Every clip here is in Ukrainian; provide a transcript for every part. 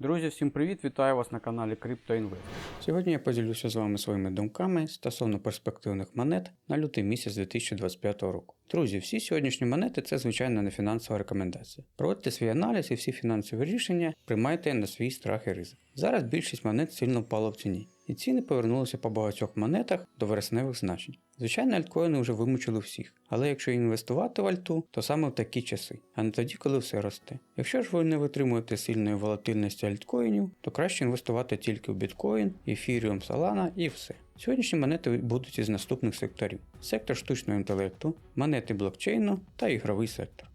Друзі, всім привіт! Вітаю вас на каналі CryptoInvest. Сьогодні я поділюся з вами своїми думками стосовно перспективних монет на лютий місяць 2025 року. Друзі, всі сьогоднішні монети це звичайно не фінансова рекомендація. Проводьте свій аналіз і всі фінансові рішення приймайте на свій страх і ризик. Зараз більшість монет сильно впала в ціні, і ціни повернулися по багатьох монетах до вересневих значень. Звичайно, альткоїни вже вимучили всіх, але якщо інвестувати в альту, то саме в такі часи, а не тоді, коли все росте. Якщо ж ви не витримуєте сильної волатильності альткоїнів, то краще інвестувати тільки в біткоін, ефіріум, Solana і все. Сьогоднішні монети будуть із наступних секторів: сектор штучного інтелекту, монети блокчейну та ігровий сектор.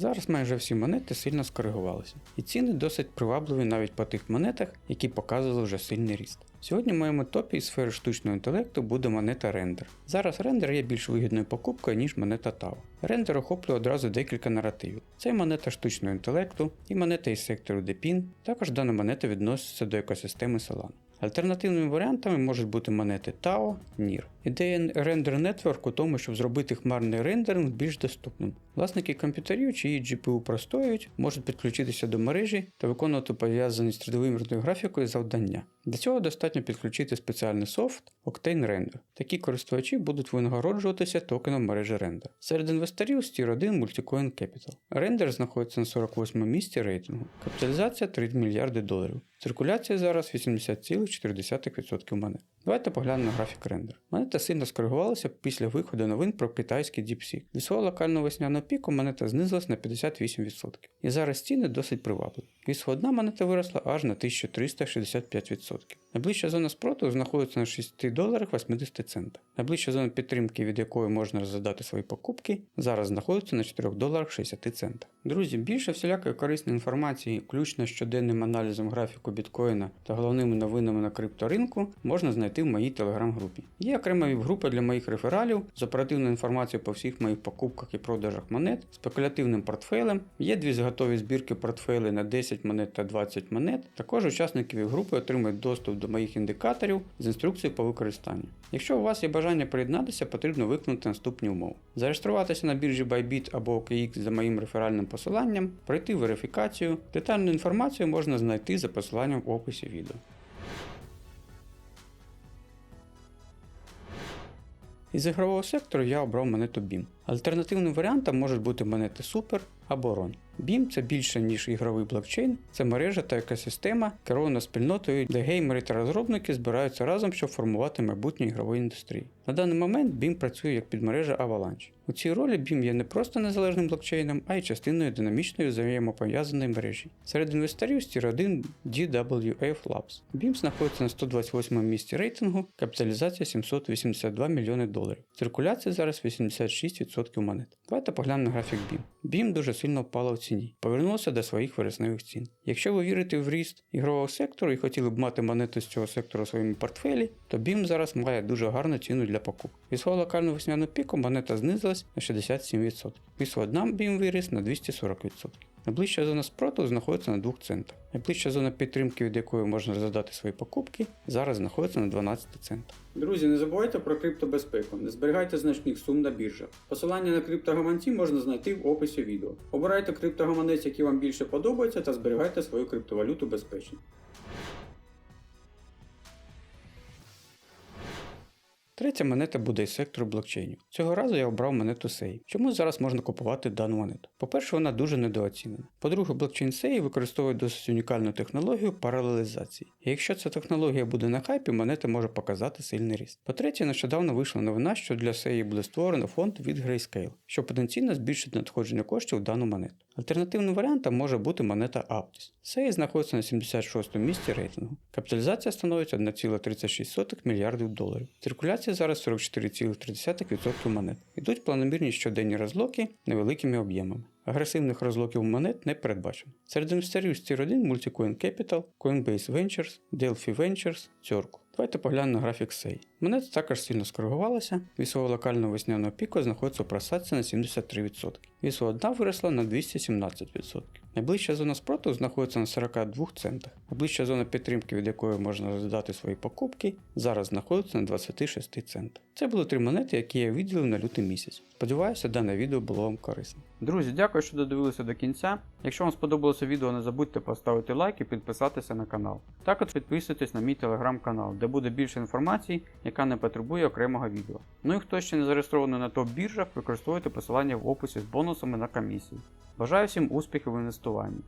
Зараз майже всі монети сильно скоригувалися, і ціни досить привабливі навіть по тих монетах, які показували вже сильний ріст. Сьогодні в моєму топі із сфери штучного інтелекту буде монета Render. Зараз Render є більш вигідною покупкою, ніж монета TAO. Render охоплює одразу декілька наративів. Це і монета штучного інтелекту, і монета із сектору DePIN, також дана монета відноситься до екосистеми Solana. Альтернативними варіантами можуть бути монети TAO, NIR. Ідея Render Network у тому, щоб зробити хмарний рендеринг більш доступним. Власники комп'ютерів, чиї GPU простоюють, можуть підключитися до мережі та виконувати пов'язані з 3D-вимірною графікою завдання. Для цього достатньо підключити спеціальний софт Octane Render. Такі користувачі будуть винагороджуватися токеном мережі Render. Серед інвесторів стір 1 Multicoin Capital. Render знаходиться на 48 місці рейтингу. Капіталізація 3 мільярди доларів. Циркуляція зараз 80,4% монет. Давайте поглянемо графік рендер. Монета сильно скоригувалася після виходу новин про китайський DeepSeek. До свого локального весняного піку монета знизилась на 58%. І зараз ціни досить привабливі. Від одна монета виросла аж на 1365%. Найближча зона спротиву знаходиться на 6 доларах 80 центах. Найближча зона підтримки, від якої можна розглядати свої покупки, зараз знаходиться на 4 доларах 60 центах. Друзі, більше всілякої корисної інформації, включно з щоденним аналізом графіку біткоїна та головними новинами на крипторинку, можна знайти в моїй телеграм-групі. Є окрема віп-група для моїх рефералів з оперативною інформацією по всіх моїх покупках і продажах монет, спекулятивним портфелем. Є дві зготові збірки портфелей на 10 монет та 20 монет. Також учасники віп-групи отримують доступ до моїх індикаторів з інструкцією по використанню. Якщо у вас є бажання приєднатися, потрібно виконати наступні умови: зареєструватися на біржі Bybit або OKX за моїм реферальним посиланням, пройти верифікацію. Детальну інформацію можна знайти за посиланням в описі відео. Із ігрового сектору я обрав монету BIM. Альтернативним варіантом можуть бути монети Super або RON. BIM це більше ніж ігровий блокчейн, це мережа та екосистема, керована спільнотою, де геймери та розробники збираються разом, щоб формувати майбутнє ігрової індустрії. На даний момент BIM працює як підмережа Avalanche. У цій ролі BIM є не просто незалежним блокчейном, а й частиною динамічної взаємопов'язаної мережі. Серед інвесторів стір 1 DWF Labs. BIM знаходиться на 128 місці рейтингу, капіталізація 782 мільйони доларів. Циркуляція зараз 86% монет. Давайте поглянемо на графік BIM. BIM дуже сильно впала в ціні, повернулася до своїх вересневих цін. Якщо ви вірите в ріст ігрового сектору і хотіли б мати монети з цього сектору у своєму портфелі, то BIM зараз має дуже гарну ціну для покупки. Від свого локального весняного піку монета знизилась на 67%. Від одна BIM виріс на 240%. Найближча зона спроту знаходиться на 2 центах. Найближча зона підтримки, від якої можна задати свої покупки, зараз знаходиться на 12 центах. Друзі, не забувайте про криптобезпеку, не зберігайте значних сум на біржах. Посилання на криптогаманці можна знайти в описі відео. Обирайте криптогаманець, який вам більше подобається, та зберігайте свою криптовалюту безпечно. Третя монета буде із сектору блокчейнів. Цього разу я обрав монету SEI. Чому зараз можна купувати дану монету? По-перше, вона дуже недооцінена. По-друге, блокчейн SEI використовує досить унікальну технологію паралелізації. І якщо ця технологія буде на хайпі, монета може показати сильний ріст. По-третє, нещодавно вийшла новина, що для SEI буде створено фонд від Grayscale, що потенційно збільшить надходження коштів в дану монету. Альтернативним варіантом може бути монета Aptos. SEI знаходиться на 76 місці рейтингу. Капіталізація становить 1,36 мільярдів доларів. Циркуляція зараз 44,3% монет. Ідуть планомірні щоденні розлоки невеликими об'ємами. Агресивних розлоків монет не передбачено. Серед інвесторів стір 1 Multicoin Capital, Coinbase Ventures, Delphi Ventures, Circle. Давайте поглянемо на графік SEI. Монета також сильно скоригувалася, від свого локального весняного піку знаходиться у просадці на 73%. Від свого дна виросла на 217%. Найближча зона спротиву знаходиться на 42 центах. Найближча зона підтримки, від якої можна роздати свої покупки, зараз знаходиться на 26 центах. Це були три монети, які я виділив на лютий місяць. Сподіваюся, дане відео було вам корисним. Друзі, дякую, що додивилися до кінця. Якщо вам сподобалося відео, не забудьте поставити лайк і підписатися на канал. Також підписуйтесь на мій телеграм-канал, де буде більше інформації, яка не потребує окремого відео. Ну і хто ще не зареєстрований на топ-біржах, використовуйте посилання в описі з бонусами на комісії. Бажаю всім успіхів в інвестуванні.